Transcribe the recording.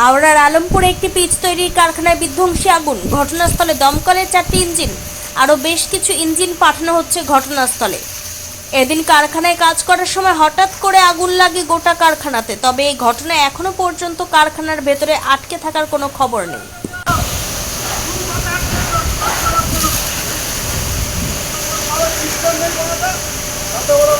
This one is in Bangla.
হাওড়ার আলমপুরে একটি পিচ তৈরির কারখানায় বিধ্বংসী আগুন। ঘটনাস্থলে দমকলের চারটি ইঞ্জিন। আরও বেশ কিছু ইঞ্জিন পাঠানো হচ্ছে ঘটনাস্থলে। এদিন কারখানায় কাজ করার সময় হঠাৎ করে আগুন লাগে গোটা কারখানাতে। তবে এই ঘটনায় এখনও পর্যন্ত কারখানার ভেতরে আটকে থাকার কোনো খবর নেই। আচ্ছা, কত বড়